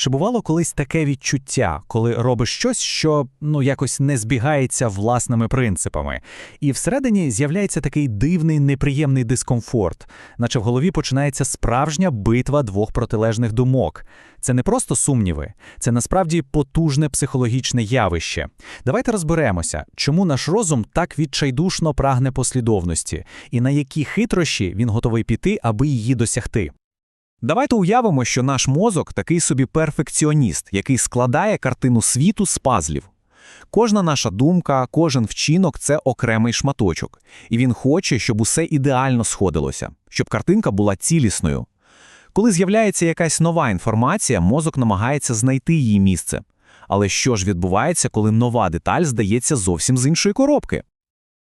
Чи бувало колись таке відчуття, коли робиш щось, що ну якось не збігається власними принципами, і всередині з'являється такий дивний неприємний дискомфорт, наче в голові починається справжня битва двох протилежних думок. Це не просто сумніви, це насправді потужне психологічне явище. Давайте розберемося, чому наш розум так відчайдушно прагне послідовності, і на які хитрощі він готовий піти, аби її досягти. Давайте уявимо, що наш мозок такий собі перфекціоніст, який складає картину світу з пазлів. Кожна наша думка, кожен вчинок це окремий шматочок, і він хоче, щоб усе ідеально сходилося, щоб картинка була цілісною. Коли з'являється якась нова інформація, мозок намагається знайти її місце. Але що ж відбувається, коли нова деталь здається зовсім з іншої коробки?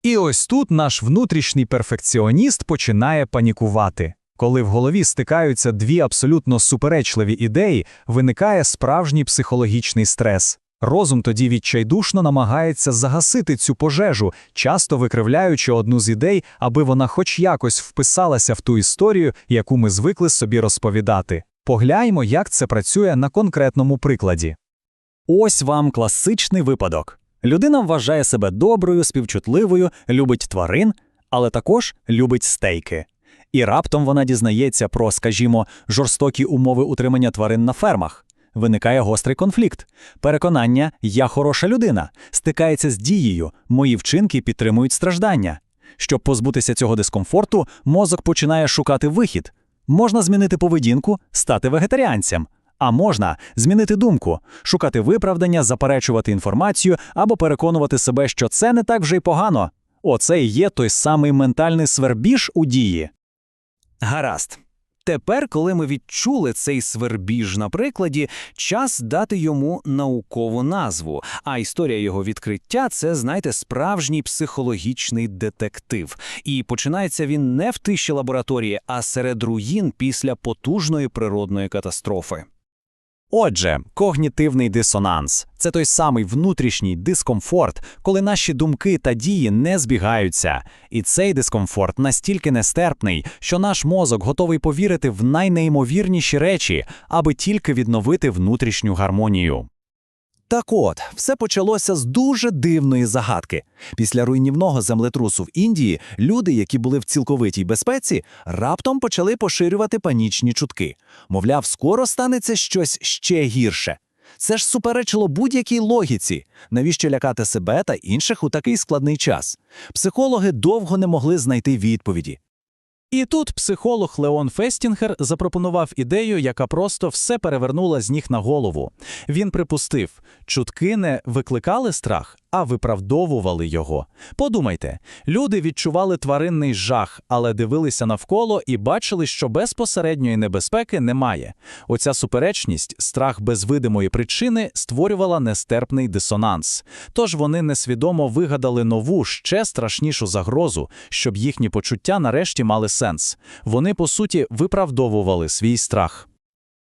І ось тут наш внутрішній перфекціоніст починає панікувати. Коли в голові стикаються дві абсолютно суперечливі ідеї, виникає справжній психологічний стрес. Розум тоді відчайдушно намагається загасити цю пожежу, часто викривляючи одну з ідей, аби вона хоч якось вписалася в ту історію, яку ми звикли собі розповідати. Погляньмо, як це працює на конкретному прикладі. Ось вам класичний випадок. Людина вважає себе доброю, співчутливою, любить тварин, але також любить стейки. І раптом вона дізнається про, скажімо, жорстокі умови утримання тварин на фермах. Виникає гострий конфлікт. Переконання я хороша людина, стикається з дією, мої вчинки підтримують страждання. Щоб позбутися цього дискомфорту, мозок починає шукати вихід. Можна змінити поведінку, стати вегетаріанцем. А можна змінити думку, шукати виправдання, заперечувати інформацію або переконувати себе, що це не так вже й погано. Оце і є той самий ментальний свербіж у дії. Гаразд. Тепер, коли ми відчули цей свербіж на прикладі, час дати йому наукову назву. А історія його відкриття це, знаєте, справжній психологічний детектив. І починається він не в тиші лабораторії, а серед руїн після потужної природної катастрофи. Отже, когнітивний дисонанс це той самий внутрішній дискомфорт, коли наші думки та дії не збігаються. І цей дискомфорт настільки нестерпний, що наш мозок готовий повірити в найнеймовірніші речі, аби тільки відновити внутрішню гармонію. Так от, все почалося з дуже дивної загадки. Після руйнівного землетрусу в Індії люди, які були в цілковитій безпеці, раптом почали поширювати панічні чутки. Мовляв, скоро станеться щось ще гірше. Це ж суперечило будь-якій логіці, навіщо лякати себе та інших у такий складний час. Психологи довго не могли знайти відповіді. І тут психолог Леон Фестінгер запропонував ідею, яка просто все перевернула з ніг на голову. Він припустив, чутки не викликали страх, а виправдовували його. Подумайте, люди відчували тваринний жах, але дивилися навколо і бачили, що безпосередньої небезпеки немає. Оця суперечність, страх без видимої причини, створювала нестерпний дисонанс. Тож вони несвідомо вигадали нову, ще страшнішу загрозу, щоб їхні почуття нарешті мали сенс. Вони, по суті, виправдовували свій страх.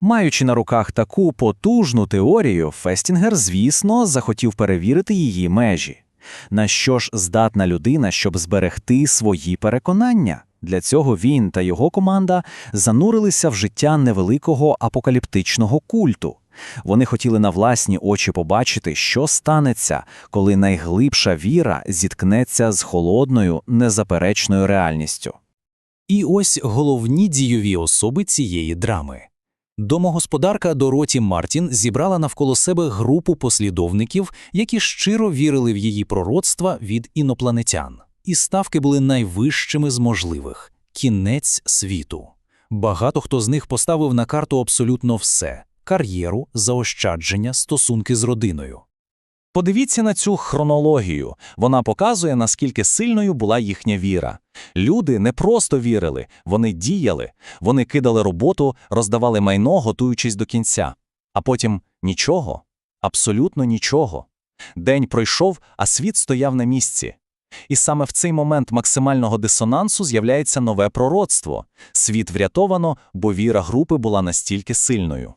Маючи на руках таку потужну теорію, Фестінгер, звісно, захотів перевірити її межі. На що ж здатна людина, щоб зберегти свої переконання? Для цього він та його команда занурилися в життя невеликого апокаліптичного культу. Вони хотіли на власні очі побачити, що станеться, коли найглибша віра зіткнеться з холодною, незаперечною реальністю. І ось головні дійові особи цієї драми. Домогосподарка Дороті Мартін зібрала навколо себе групу послідовників, які щиро вірили в її пророцтва від інопланетян. І ставки були найвищими з можливих кінець світу. Багато хто з них поставив на карту абсолютно все кар'єру, заощадження, стосунки з родиною. Подивіться на цю хронологію. Вона показує, наскільки сильною була їхня віра. Люди не просто вірили, вони діяли, вони кидали роботу, роздавали майно, готуючись до кінця. А потім нічого, абсолютно нічого. День пройшов, а світ стояв на місці. І саме в цей момент максимального дисонансу з'являється нове пророцтво. Світ врятовано, бо віра групи була настільки сильною.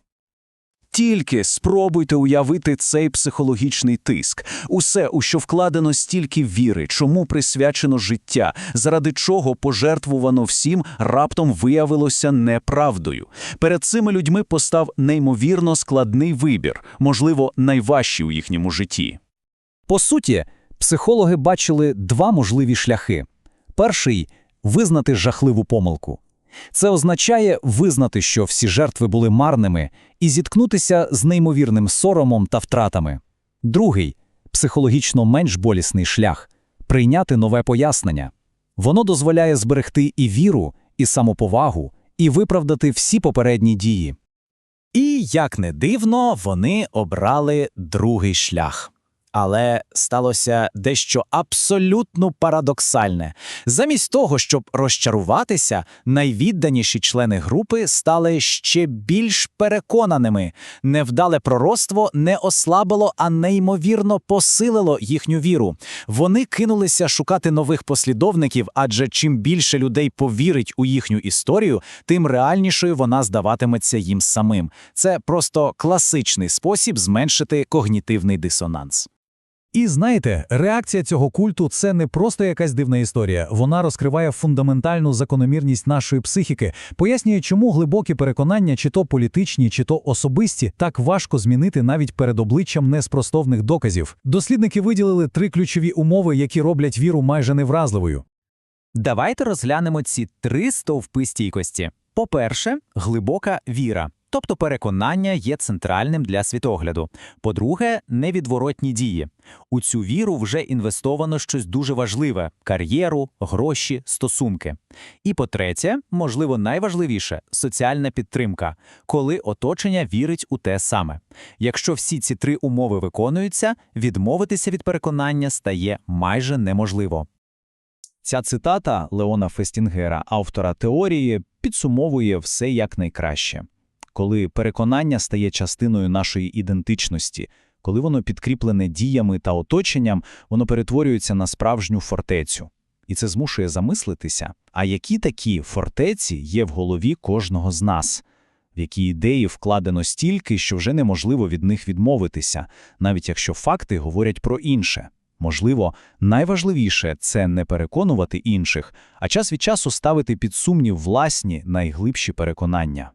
Тільки спробуйте уявити цей психологічний тиск. Усе, у що вкладено стільки віри, чому присвячено життя, заради чого пожертвувано всім, раптом виявилося неправдою. Перед цими людьми постав неймовірно складний вибір, можливо, найважчий у їхньому житті. По суті, психологи бачили два можливі шляхи. Перший – визнати жахливу помилку. Це означає визнати, що всі жертви були марними, і зіткнутися з неймовірним соромом та втратами. Другий – психологічно менш болісний шлях – прийняти нове пояснення. Воно дозволяє зберегти і віру, і самоповагу, і виправдати всі попередні дії. І, як не дивно, вони обрали другий шлях. Але сталося дещо абсолютно парадоксальне. Замість того, щоб розчаруватися, найвідданіші члени групи стали ще більш переконаними. Невдале пророцтво не ослабило, а неймовірно посилило їхню віру. Вони кинулися шукати нових послідовників, адже чим більше людей повірить у їхню історію, тим реальнішою вона здаватиметься їм самим. Це просто класичний спосіб зменшити когнітивний дисонанс. І знаєте, реакція цього культу це не просто якась дивна історія. Вона розкриває фундаментальну закономірність нашої психіки, пояснює, чому глибокі переконання, чи то політичні, чи то особисті, так важко змінити навіть перед обличчям неспростовних доказів. Дослідники виділили три ключові умови, які роблять віру майже невразливою. Давайте розглянемо ці три стовпи стійкості. По-перше, глибока віра, тобто переконання є центральним для світогляду. По-друге, невідворотні дії. У цю віру вже інвестовано щось дуже важливе кар'єру, гроші, стосунки. І по-третє, можливо, найважливіше соціальна підтримка, коли оточення вірить у те саме. Якщо всі ці три умови виконуються, відмовитися від переконання стає майже неможливо. Ця цитата Леона Фестінгера, автора теорії, підсумовує все якнайкраще. Коли переконання стає частиною нашої ідентичності, коли воно підкріплене діями та оточенням, воно перетворюється на справжню фортецю. І це змушує замислитися, а які такі фортеці є в голові кожного з нас, в які ідеї вкладено стільки, що вже неможливо від них відмовитися, навіть якщо факти говорять про інше. Можливо, найважливіше це не переконувати інших, а час від часу ставити під сумнів власні найглибші переконання.